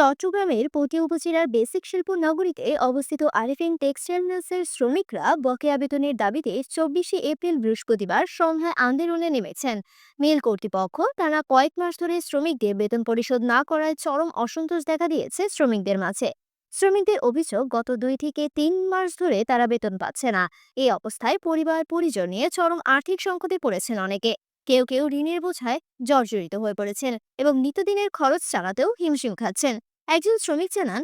চট্টগ্রামের পটিয়া উপজেলার বেসিক শিল্প নগরীতে অবস্থিত আরিফিন টেক্সটাইল মিলসের শ্রমিকরা বকেয়া বেতনের দাবিতে চব্বিশে এপ্রিল বৃহস্পতিবার সন্ধ্যায় আন্দোলনে নেমেছেন। মিল কর্তৃপক্ষ টানা কয়েক মাস ধরে শ্রমিকদের বেতন পরিশোধ না করায় চরম অসন্তোষ দেখা দিয়েছে শ্রমিকদের মাঝে। শ্রমিকদের অভিযোগ, গত দুই থেকে তিন মাস ধরে তারা বেতন পাচ্ছে না। এই অবস্থায় পরিবার পরিজন নিয়ে চরম আর্থিক সংকটে পড়েছেন অনেকে। কেউ কেউ ঋণের বোঝায় জর্জরিত হয়ে পড়েছেন এবং নিত্যদিনের খরচ চালাতেও হিমশিম খাচ্ছেন একজন শ্রমিক জানান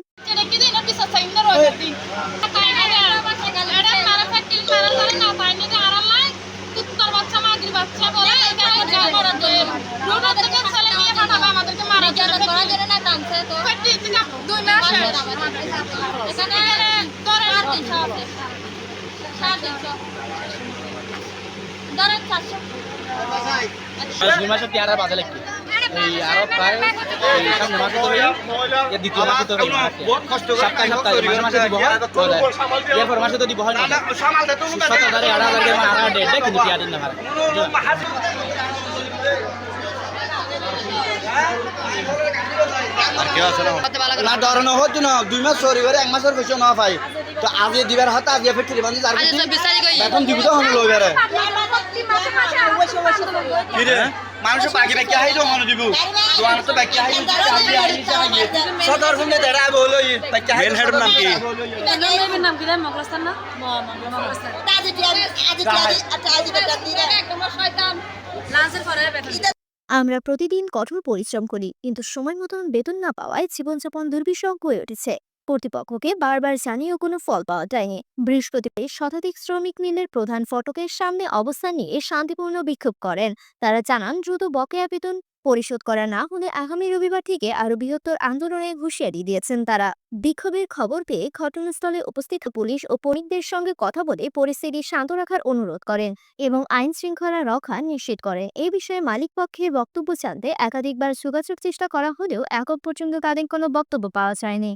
ধরেন চারশো দুই মাসের পেয়ারা বাজে লাগছে এই আরও প্রায় এই সামনে মাসে তো এর দ্বিতীয় মাসে তো সপ্তাহে সপ্তাহে মাসে মাসে দিব হয় এরপর মাসে তো দিব হয় না। কিন্তু দিন ডরানো হতো না? দুই মাস সরি করে এক মাসের পয়সা না পাই তো আজকে দিবার হাতে আজকে ফেটে বান্ধি যার বেতন দিব তো হলো এবারে কিরে মানুষ বাকি বাকি হাই তো মনে দিব। তোমার বাকি সদর ফোনে দেড়া বলো বাকি হাই হেড নাম কি? নাম কি মগলাস্তান না? একদম শয়তান লাঞ্চের পরে বেতন আমরা প্রতিদিন কঠোর পরিশ্রম করি কিন্তু সময় মতন বেতন না পাওয়ায় জীবনযাপন দুর্বিষহ হয়ে উঠেছে। কর্তৃপক্ষকে বারবার জানিয়েও কোনো ফল পাওয়া যায়নি। বৃহস্পতিবার শতাধিক শ্রমিক মিলের প্রধান ফটকের সামনে অবস্থান নিয়ে শান্তিপূর্ণ বিক্ষোভ করেন। তারা জানান, দ্রুত বকেয়া বেতন পরিশোধ করা না হলে আগামী রবিবার থেকে আরও বৃহত্তর আন্দোলনে হুঁশিয়ারি দিয়েছেন তারা। বিক্ষোভের খবর পেয়ে ঘটনাস্থলে উপস্থিত পুলিশ ও পণিকদের সঙ্গে কথা বলে পরিস্থিতি শান্ত রাখার অনুরোধ করেন এবং আইন শৃঙ্খলা রক্ষা নিশ্চিত করেন। এ বিষয়ে মালিক পক্ষের বক্তব্য জানতে একাধিকবার যোগাযোগ চেষ্টা করা হলেও একক পর্যন্ত তাদের কোনো বক্তব্য পাওয়া যায়নি।